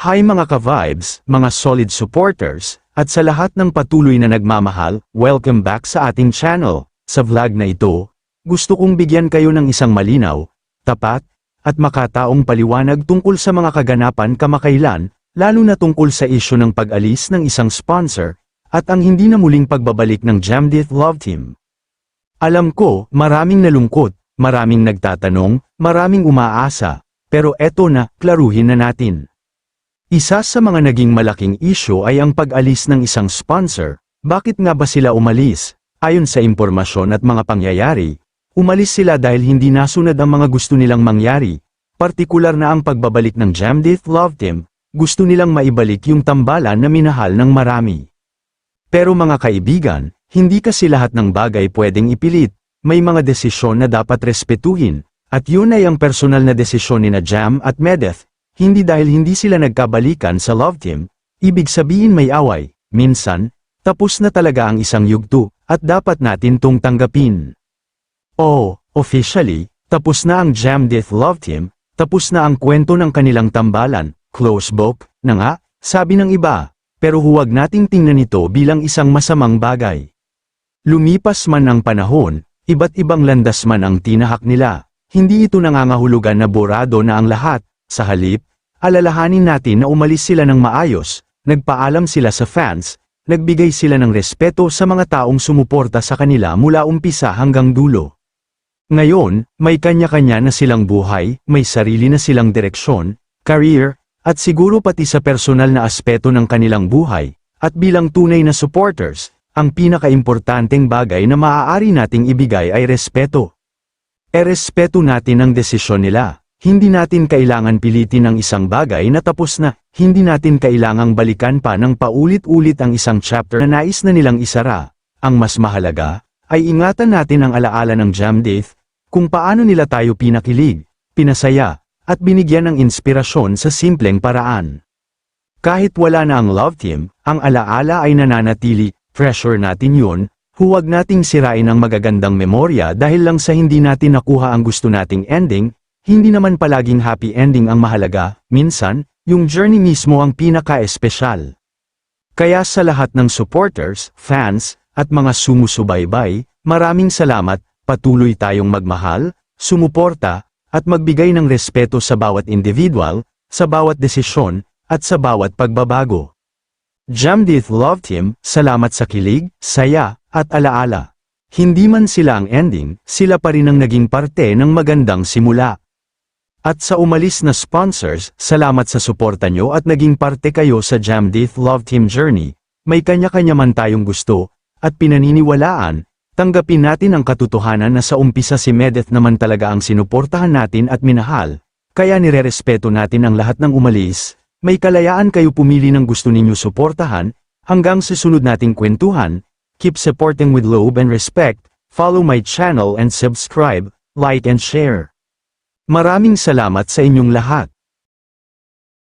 Hi mga ka-vibes, mga solid supporters, at sa lahat ng patuloy na nagmamahal, welcome back sa ating channel. Sa vlog na ito, gusto kong bigyan kayo ng isang malinaw, tapat, at makataong paliwanag tungkol sa mga kaganapan kamakailan, lalo na tungkol sa isyu ng pag-alis ng isang sponsor, at ang hindi na muling pagbabalik ng Jamdith Love Team. Alam ko, maraming nalungkot, maraming nagtatanong, maraming umaasa, pero eto na, klaruhin na natin. Isa sa mga naging malaking isyo ay ang pag-alis ng isang sponsor. Bakit nga ba sila umalis? Ayon sa impormasyon at mga pangyayari, umalis sila dahil hindi nasunod ang mga gusto nilang mangyari, partikular na ang pagbabalik ng Jamdith Love Team, gusto nilang maibalik yung tambalan na minahal ng marami. Pero mga kaibigan, hindi kasi lahat ng bagay pwedeng ipilit, may mga desisyon na dapat respetuhin, at yun ay ang personal na desisyon ni na Jam at Medeth, hindi dahil hindi sila nagkabalikan sa love team, ibig sabihin may away, minsan, tapos na talaga ang isang yugto, at dapat natin tong tanggapin. Oh, officially, tapos na ang Jam Death Love Team, tapos na ang kwento ng kanilang tambalan, close book, na nga, sabi ng iba, pero huwag nating tingnan ito bilang isang masamang bagay. Lumipas man ang panahon, iba't ibang landas man ang tinahak nila, hindi ito nangangahulugan na borado na ang lahat, sa halip, alalahanin natin na umalis sila ng maayos, nagpaalam sila sa fans, nagbigay sila ng respeto sa mga taong sumuporta sa kanila mula umpisa hanggang dulo. Ngayon, may kanya-kanya na silang buhay, may sarili na silang direksyon, career, at siguro pati sa personal na aspeto ng kanilang buhay, at bilang tunay na supporters, ang pinakaimportanteng bagay na maaari nating ibigay ay respeto. E respeto natin ang desisyon nila. Hindi natin kailangan pilitin ang isang bagay na tapos na, hindi natin kailangang balikan pa ng paulit-ulit ang isang chapter na nais na nilang isara. Ang mas mahalaga, ay ingatan natin ang alaala ng Jam Death, kung paano nila tayo pinakilig, pinasaya, at binigyan ng inspirasyon sa simpleng paraan. Kahit wala na ang love team, ang alaala ay nananatili, pressure natin yun, huwag nating sirain ang magagandang memorya dahil lang sa hindi natin nakuha ang gusto nating ending, hindi naman palaging happy ending ang mahalaga, minsan, yung journey mismo ang pinaka-espesyal. Kaya sa lahat ng supporters, fans, at mga sumusubaybay, maraming salamat, patuloy tayong magmahal, sumuporta, at magbigay ng respeto sa bawat individual, sa bawat desisyon, at sa bawat pagbabago. Jamdith Love Team, salamat sa kilig, saya, at alaala. Hindi man sila ang ending, sila pa rin ang naging parte ng magandang simula. At sa umalis na sponsors, salamat sa suporta nyo at naging parte kayo sa Jamdith Love Team Journey. May kanya-kanya man tayong gusto, at pinaniniwalaan, tanggapin natin ang katotohanan na sa umpisa si Medeth naman talaga ang sinuportahan natin at minahal, kaya nirerespeto natin ang lahat ng umalis, may kalayaan kayo pumili ng gusto ninyo suportahan, hanggang sa sunod nating kwentuhan, keep supporting with love and respect, follow my channel and subscribe, like and share. Maraming salamat sa inyong lahat.